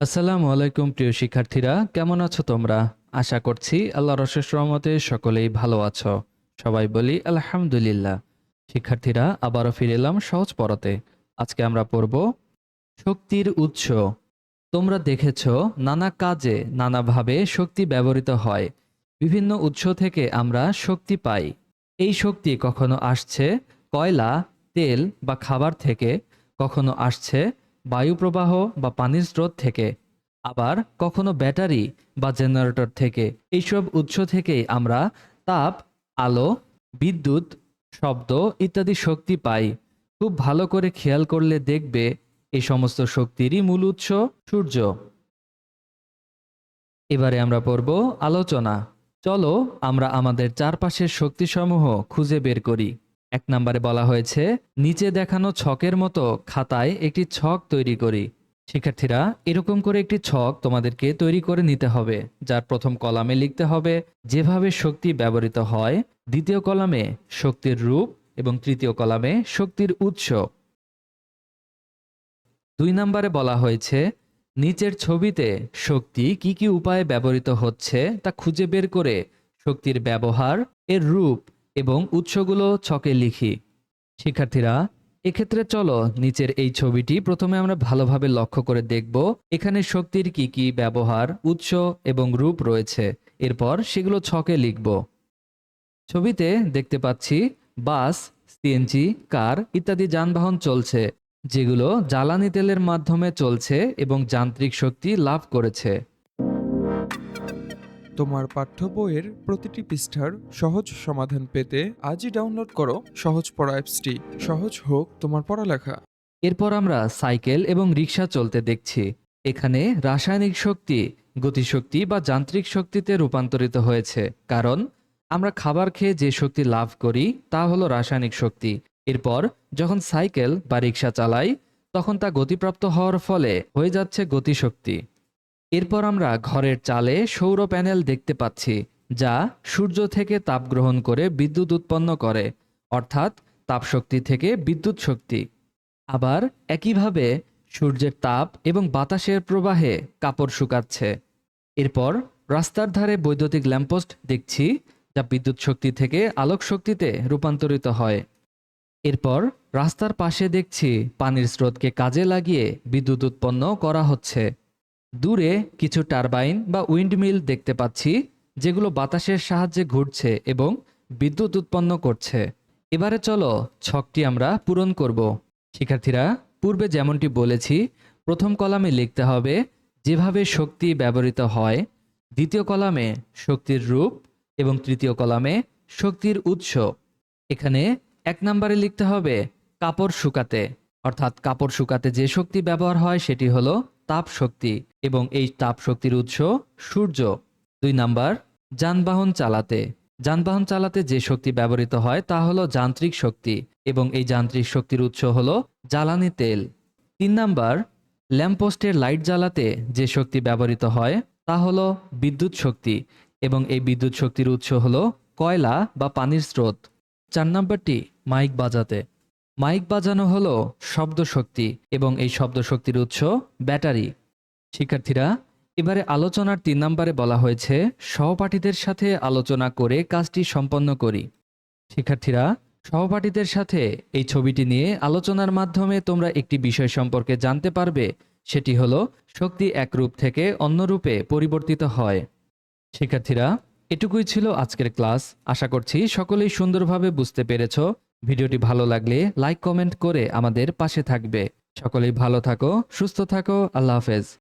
আসসালামু আলাইকুম, প্রিয় শিক্ষার্থীরা। কেমন আছো তোমরা? আশা করছি আল্লাহর অশেষ রহমতে সকলেই ভালো আছো। সবাই বলি, আলহামদুলিল্লাহ। শিক্ষার্থীরা, আবারও ফিরে এলাম সহজ পড়াতে। আজকে আমরা পড়ব শক্তির উৎস। তোমরা দেখেছ, নানা কাজে নানাভাবে শক্তি ব্যবহৃত হয়। বিভিন্ন উৎস থেকে আমরা শক্তি পাই। এই শক্তি কখনো আসছে কয়লা, তেল বা খাবার থেকে, কখনো আসছে বায়ু প্রবাহ বা পানির স্রোত থেকে, আবার কখনো ব্যাটারি বা জেনারেটর থেকে। এইসব উৎস থেকেই আমরা তাপ, আলো, বিদ্যুৎ, শব্দ ইত্যাদি শক্তি পাই। খুব ভালো করে খেয়াল করলে দেখবে এই সমস্ত শক্তিরই মূল উৎস সূর্য। এবারে আমরা পড়ব আলোচনা। চলো আমরা আমাদের চারপাশের শক্তিসমূহ খুঁজে বের করি। এক নম্বরে বলা হয়েছে, নিচে দেখানো ছকের মতো খাতায় একটি ছক তৈরি করি। শিক্ষার্থীরা, এরকম করে একটি ছক তোমাদেরকে তৈরি করে নিতে হবে, যার প্রথম কলামে লিখতে হবে, যেভাবে শক্তি ব্যবহৃত হয়, দ্বিতীয় কলামে শক্তির রূপ এবং তৃতীয় কলামে শক্তির উৎস। দুই নম্বরে বলা হয়েছে, নিচের ছবিতে শক্তি কি কি উপায়ে ব্যবহৃত হচ্ছে তা খুঁজে বের করে শক্তির ব্যবহার, এর রূপ এবং উৎসগুলো ছকে লিখি। শিক্ষার্থীরা, এক্ষেত্রে চলো নিচের এই ছবিটি প্রথমে আমরা ভালোভাবে লক্ষ্য করে দেখব এখানে শক্তির কি কি ব্যবহার, উৎস এবং রূপ রয়েছে। এরপর সেগুলো ছকে লিখব। ছবিতে দেখতে পাচ্ছি বাস সিএনজি কার ইত্যাদি যানবাহন চলছে, যেগুলো জ্বালানি তেলের মাধ্যমে চলছে এবং যান্ত্রিক শক্তি লাভ করেছে। তোমার পাঠ্য বইয়ের প্রতিটি পৃষ্ঠার সহজ সমাধান পেতে আজই ডাউনলোড করো সহজ পড়া অ্যাপসটি। সহজ হোক তোমার পড়ালেখা। এরপর আমরা সাইকেল এবং রিক্সা চলতে দেখছি। এখানে রাসায়নিক শক্তি, গতিশক্তি বা যান্ত্রিক শক্তিতে রূপান্তরিত হয়েছে। কারণ আমরা খাবার খেয়ে যে শক্তি লাভ করি তা হলো রাসায়নিক শক্তি। এরপর যখন সাইকেল বা রিক্সা চালাই, তখন তা গতিপ্রাপ্ত হওয়ার ফলে হয়ে যাচ্ছে গতিশক্তি। এরপর আমরা ঘরের চালে সৌর প্যানেল দেখতে পাচ্ছি, যা সূর্য থেকে তাপ গ্রহণ করে বিদ্যুৎ উৎপন্ন করে, অর্থাৎ তাপশক্তি থেকে বিদ্যুৎ শক্তি। আবার একইভাবে সূর্যের তাপ এবং বাতাসের প্রবাহে কাপড় শুকাচ্ছে। এরপর রাস্তার ধারে বৈদ্যুতিক ল্যাম্পোস্ট দেখছি, যা বিদ্যুৎ শক্তি থেকে আলোক শক্তিতে রূপান্তরিত হয়। এরপর রাস্তার পাশে দেখছি পানির স্রোতকে কাজে লাগিয়ে বিদ্যুৎ উৎপন্ন করা হচ্ছে। দূরে কিছু টারবাইন বা উইন্ডমিল দেখতে পাচ্ছি, যেগুলো বাতাসের সাহায্যে ঘুরছে এবং বিদ্যুৎ উৎপন্ন করছে। এবারে চলো ছকটি আমরা পূরণ করব। শিক্ষার্থীরা, পূর্বে যেমনটি বলেছি, প্রথম কলামে লিখতে হবে, যেভাবে শক্তি ব্যবহৃত হয়। দ্বিতীয় কলামে, শক্তির রূপ। এবং তৃতীয় কলামে, শক্তির উৎস। এখানে এক নম্বরে লিখতে হবে, কাপড় শুকাতে। অর্থাৎ কাপড় শুকাতে যে শক্তি ব্যবহার হয়, সেটি হলো তাপ শক্তি এবং এই তাপ শক্তির উৎস সূর্য। দুই নাম্বার, যানবাহন চালাতে। যানবাহন চালাতে যে শক্তি ব্যবহৃত হয় তা হলো যান্ত্রিক শক্তি এবং এই যান্ত্রিক শক্তির উৎস হলো জ্বালানি তেল। তিন নাম্বার, ল্যাম্পপোস্টের লাইট জ্বালাতে যে শক্তি ব্যবহৃত হয় তা হলো বিদ্যুৎ শক্তি এবং এই বিদ্যুৎ শক্তির উৎস হলো কয়লা বা পানির স্রোত। চার নাম্বারটি, মাইক বাজাতে। মাইক বাজানো হলো শব্দ শক্তি এবং এই শব্দ শক্তির উৎস ব্যাটারি। শিক্ষার্থীরা, এবারে আলোচনার তিন নম্বরে বলা হয়েছে, সহপাঠীদের সাথে আলোচনা করে কাজটি সম্পন্ন করি। শিক্ষার্থীরা, সহপাঠীদের সাথে এই ছবিটি নিয়ে আলোচনার মাধ্যমে তোমরা একটি বিষয় সম্পর্কে জানতে পারবে, সেটি হলো শক্তি এক রূপ থেকে অন্য রূপে পরিবর্তিত হয়। শিক্ষার্থীরা, এটুকুই ছিল আজকের ক্লাস। আশা করছি সকলেই সুন্দরভাবে বুঝতে পেরেছ। ভিডিওটি ভালো লাগলে লাইক, কমেন্ট করে আমাদের পাশে থাকবে। সকলেই ভালো থাকো, সুস্থ থাকো, আল্লাহ হাফেজ।